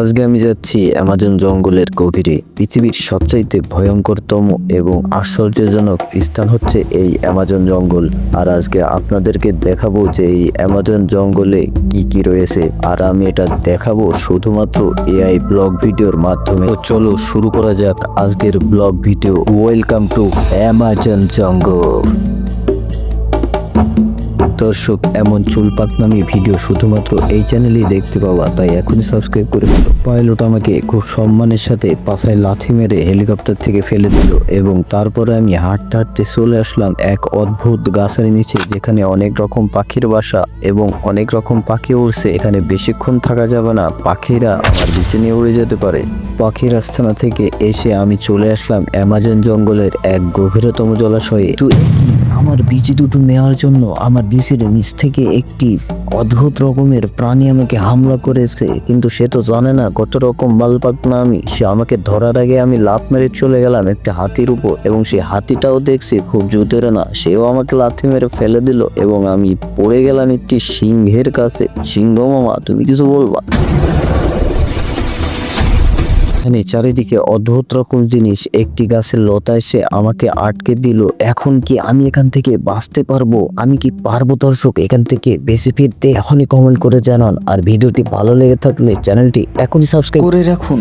আজকে আমি যাচ্ছি অ্যামাজন জঙ্গলের গভীরে। পৃথিবীর সবচাইতে ভয়ঙ্করতম এবং আশ্চর্যজনক স্থান হচ্ছে এই অ্যামাজন জঙ্গল। আর আজকে আপনাদেরকে দেখাবো যে এই অ্যামাজন জঙ্গলে কি কি রয়েছে। আর আমি এটা দেখাবো শুধুমাত্র এআই ব্লগ ভিডিওর মাধ্যমে। চলো শুরু করা যাক আজকের blog video. Welcome to Amazon jungle. দর্শক, এমন চুল পাকনামি ভিডিও শুধুমাত্র এই চ্যানেলেই দেখতে পাওয়া তাই এখনই সাবস্ক্রাইব করে দিল পাইলট আমাকে খুব সম্মানের সাথে পাশায় লাথি মেরে হেলিকপ্টার থেকে ফেলে দিল এবং তারপরে আমি হাঁটতে হাঁটতে চলে আসলাম এক অদ্ভুত গাছের নিচে, যেখানে অনেক রকম পাখির বাসা এবং অনেক রকম পাখি উড়ছে। এখানে বেশিক্ষণ থাকা যাবে না, পাখিরা আমার নিচে নিয়ে উড়ে যেতে পারে। পাখির আস্থানা থেকে এসে আমি চলে আসলাম অ্যামাজন জঙ্গলের এক গভীরতম জলাশয়ে। তো এ কি আমার বীজ দুটো নেওয়ার জন্য আমার বীজের নিচ থেকে একটি অদ্ভুত রকমের প্রাণী আমাকে হামলা করেছে, কিন্তু সে তো জানে না কত রকম মালপাক না আমি। সে আমাকে ধরার আগে আমি লাফ মেরে চলে গেলাম একটা হাতির উপর, এবং সেই হাতিটাও দেখছি খুব জুতের না। সেও আমাকে লাথি মেরে ফেলে দিল, এবং আমি পড়ে গেলাম একটি সিংহের কাছে। সিংহ মামা, তুমি কিছু বলবা? এখানে চারিদিকে অদ্ভুত রকম জিনিস। একটি গাছের লতা এসে আমাকে আটকে দিল। এখন কি আমি এখান থেকে বাঁচতে পারব? আমি কি পারব দর্শক? এখান থেকে বেশি ফিরতে এখনই কমেন্ট করে জানান। আর ভিডিওটি ভালো লেগে থাকলে চ্যানেলটি এখনই সাবস্ক্রাইব করে রাখুন।